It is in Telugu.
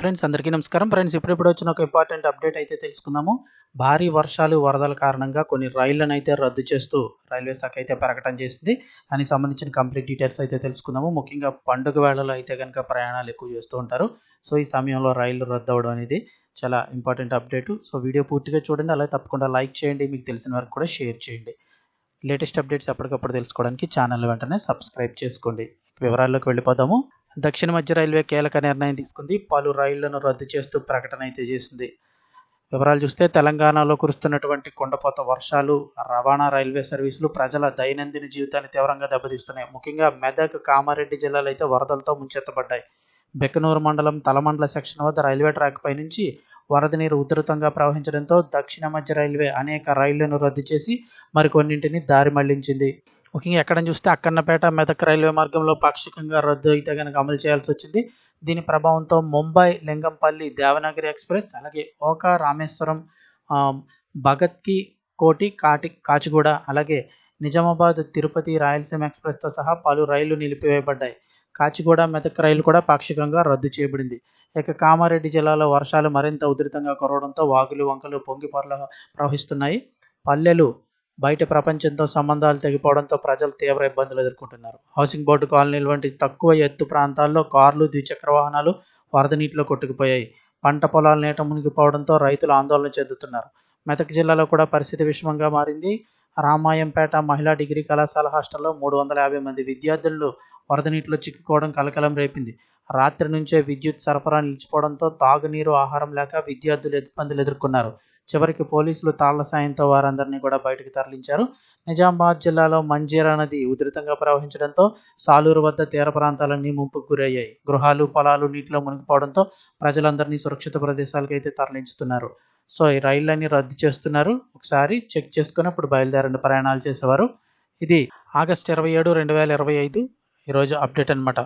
ఫ్రెండ్స్ అందరికీ నమస్కారం. ఫ్రెండ్స్ ఇప్పుడిప్పుడు వచ్చిన ఒక ఇంపార్టెంట్ అప్డేట్ అయితే తెలుసుకుందాము. భారీ వర్షాలు వరదల కారణంగా కొన్ని రైళ్ళను అయితే రద్దు చేస్తూ రైల్వే శాఖ అయితే ప్రకటన చేసింది. దానికి సంబంధించిన కంప్లీట్ డీటెయిల్స్ అయితే తెలుసుకుందాము. ముఖ్యంగా పండుగ వేళలో అయితే కనుక ప్రయాణాలు ఎక్కువ చేస్తూ ఉంటారు. సో ఈ సమయంలో రైళ్ళు రద్దు అవ్వడం అనేది చాలా ఇంపార్టెంట్ అప్డేట్. సో వీడియో పూర్తిగా చూడండి. అలాగే తప్పకుండా లైక్ చేయండి. మీకు తెలిసిన వరకు కూడా షేర్ చేయండి. లేటెస్ట్ అప్డేట్స్ ఎప్పటికప్పుడు తెలుసుకోవడానికి ఛానల్ వెంటనే సబ్స్క్రైబ్ చేసుకోండి. వివరాల్లోకి వెళ్ళిపోదాము. దక్షిణ మధ్య రైల్వే కీలక నిర్ణయం తీసుకుంది. పలు రైళ్ళను రద్దు చేస్తూ ప్రకటన అయితే చేసింది. వివరాలు చూస్తే తెలంగాణలో కురుస్తున్నటువంటి కొండపోత వర్షాలు రవాణా రైల్వే సర్వీసులు ప్రజల దైనందిన జీవితాన్ని తీవ్రంగా దెబ్బతీస్తున్నాయి. ముఖ్యంగా మెదక్ కామారెడ్డి జిల్లాలు అయితే వరదలతో ముంచెత్తబడ్డాయి. బెక్కనూరు మండలం తలమండల సెక్షన్ వద్ద రైల్వే ట్రాక్ పై నుంచి వరద నీరు ఉధృతంగా ప్రవహించడంతో దక్షిణ మధ్య రైల్వే అనేక రైళ్ళను రద్దు చేసి మరికొన్నింటిని దారి మళ్ళించింది. ముఖ్యంగా ఎక్కడ చూస్తే అక్కన్నపేట మెదక్ రైల్వే మార్గంలో పాక్షికంగా రద్దు అయితే కనుక అమలు చేయాల్సి వచ్చింది. దీని ప్రభావంతో ముంబై లింగంపల్లి దేవనగిరి ఎక్స్ప్రెస్ అలాగే ఓకా రామేశ్వరం భగత్కి కోటి కాటి కాచిగూడ అలాగే నిజామాబాద్ తిరుపతి రాయలసీమ ఎక్స్ప్రెస్తో సహా పలు రైళ్ళు నిలిపివేయబడ్డాయి. కాచిగూడ మెదక్ రైలు కూడా పాక్షికంగా రద్దు చేయబడింది. ఇక కామారెడ్డి జిల్లాలో వర్షాలు మరింత ఉధృతంగా కురవడంతో వాగులు వంకలు పొంగి ప్రవహిస్తున్నాయి. పల్లెలు బయట ప్రపంచంతో సంబంధాలు తెగిపోవడంతో ప్రజలు తీవ్ర ఇబ్బందులు ఎదుర్కొంటున్నారు. హౌసింగ్ బోర్డు కాలనీలు వంటి తక్కువ ఎత్తు ప్రాంతాల్లో కార్లు ద్విచక్ర వాహనాలు వరద నీటిలో కొట్టుకుపోయాయి. పంట పొలాలు నీట మునిగిపోవడంతో రైతులు ఆందోళన చెందుతున్నారు. మెదక్ జిల్లాలో కూడా పరిస్థితి విషమంగా మారింది. రామాయంపేట మహిళా డిగ్రీ కళాశాల హాస్టల్లో మూడు వందల యాభై మంది విద్యార్థులు వరద నీటిలో చిక్కుకోవడం కలకలం రేపింది. రాత్రి నుంచే విద్యుత్ సరఫరా నిలిచిపోవడంతో తాగునీరు ఆహారం లేక విద్యార్థులు ఇబ్బందులు ఎదుర్కొన్నారు. చివరికి పోలీసులు తాళ్ళ సాయంతో వారందరినీ కూడా బయటకు తరలించారు. నిజామాబాద్ జిల్లాలో మంజీరా నది ఉధృతంగా ప్రవహించడంతో సాలూరు వద్ద తీర ప్రాంతాలన్నీ ముంపుకు గురయ్యాయి. గృహాలు పొలాలు నీటిలో మునిగిపోవడంతో ప్రజలందరినీ సురక్షిత ప్రదేశాలకు అయితే తరలించుతున్నారు. సో ఈ రైళ్ళన్నీ రద్దు చేస్తున్నారు. ఒకసారి చెక్ చేసుకుని ఇప్పుడు బయలుదేరండి ప్రయాణాలు చేసేవారు. ఇది ఆగస్ట్ ఇరవై ఏడు రెండు వేల ఇరవై ఐదు. ఈరోజు అప్డేట్ అనమాట